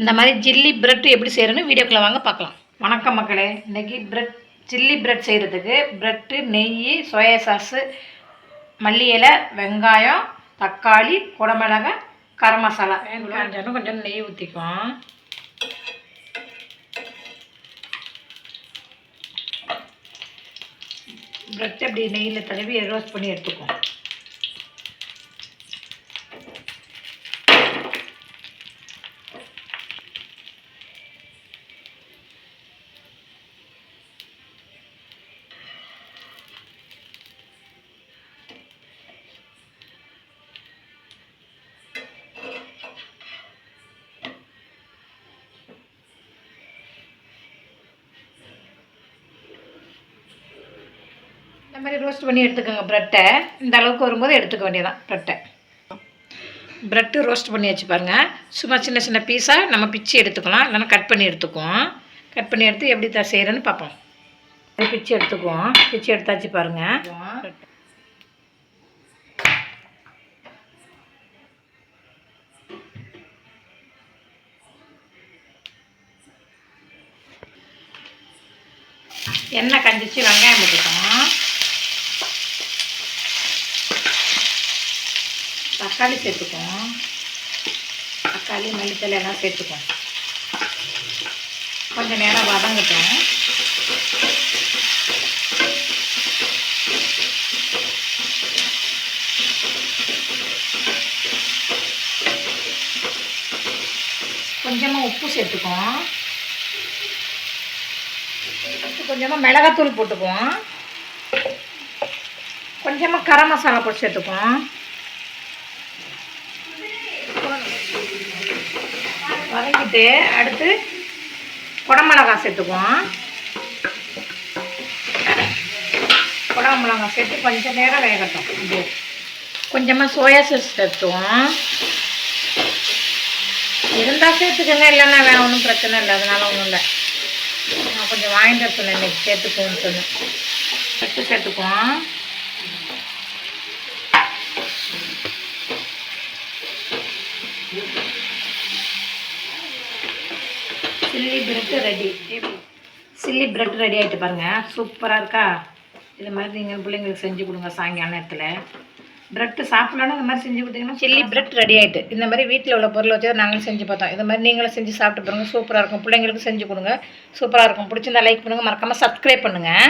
இந்த மாதிரி Jilly bread எப்படி செய்யறதுன்னு வீடியோக்குள்ள வாங்க பார்க்கலாம். வணக்கம் மக்களே. இன்னைக்கு பிரெட் சில்லி பிரெட் செய்கிறதுக்கு பிரெட்டு நெய் சோயா சாஸு மல்லி இலை வெங்காயம் தக்காளி குடமிளகாய் கரம் மசாலா. காஞ்சாலும் கொஞ்சம் நெய் ஊற்றிக்குவோம் பிரெட் அப்படி நெய்யில் தடவி ரோஸ்ட் பண்ணி எடுத்துக்குவோம். இந்த மாதிரி ரோஸ்ட் பண்ணி எடுத்துக்கோங்க ப்ரெட்டை இந்த அளவுக்கு வரும்போது எடுத்துக்க வேண்டியதான் ப்ரெட்டை ப்ரெட்டு ரோஸ்ட் பண்ணி வச்சு பாருங்க. சும்மா சின்ன சின்ன பீஸாக நம்ம பிச்சு எடுத்துக்கலாம். இல்லைன்னா கட் பண்ணி எடுத்துக்குவோம். கட் பண்ணி எடுத்து எப்படி தான் செய்கிறேன்னு பார்ப்போம். பிச்சு எடுத்துக்குவோம். பிச்சு எடுத்தாச்சு பாருங்கள் எண்ணெய் கஞ்சிச்சு வெங்காயம் போட்டுக்கணும் தக்காளி சேர்த்துக்குவோம். தக்காளி மல்லித்தலை எல்லாம் சேர்த்துக்குவோம். கொஞ்சம் நேரம் வதங்கட்டும். கொஞ்சமாக உப்பு சேர்த்துக்குவோம். கொஞ்சமாக மிளகாத்தூள் போட்டுக்குவோம். கொஞ்சமாக கரம் மசாலா போட்டு சேர்த்துக்குவோம். வதக்கிட்டு அடுத்து குடமிளகா சேர்த்துக்குவோம். குடமிளகாய் சேர்த்து கொஞ்சம் நேரம் வேகட்டும். இது கொஞ்சமாக சோயா சாஸ் சேர்த்துவோம். இருந்தால் சேர்த்துக்கோங்க இல்லைன்னா வேறு ஒன்றும் பிரச்சனை இல்லை. அதனால ஒன்றும் இல்லை. நான் கொஞ்சம் வாங்கிட்டு சொன்னேன் இன்னைக்கு சேர்த்துக்குவோன்னு சொன்னேன். எடுத்து சேர்த்துக்குவோம். Chilli bread ready chilli bread ready ஆகிட்டு பாருங்கள் சூப்பராக இருக்கா? இது மாதிரி நீங்கள் பிள்ளைங்களுக்கு செஞ்சு கொடுங்க சாயங்கால நேரத்தில். பிரெட்டு சாப்பிட்லான்னு இந்த மாதிரி செஞ்சு கொடுத்தீங்கன்னா சில்லி பிரெட் ரெடி ஆகிட்டு இந்த மாதிரி வீட்டில் உள்ள பொருளை வச்சு நாங்களும் செஞ்சு பார்த்தோம். இந்த மாதிரி நீங்களும் செஞ்சு சாப்பிட்டு பாருங்க. சூப்பராக இருக்கும். பிள்ளைங்களுக்கு செஞ்சு கொடுங்க. சூப்பராக இருக்கும். பிடிச்சிருந்தா லைக் பண்ணுங்கள் மறக்காமல் சப்ஸ்கிரைப் பண்ணுங்கள்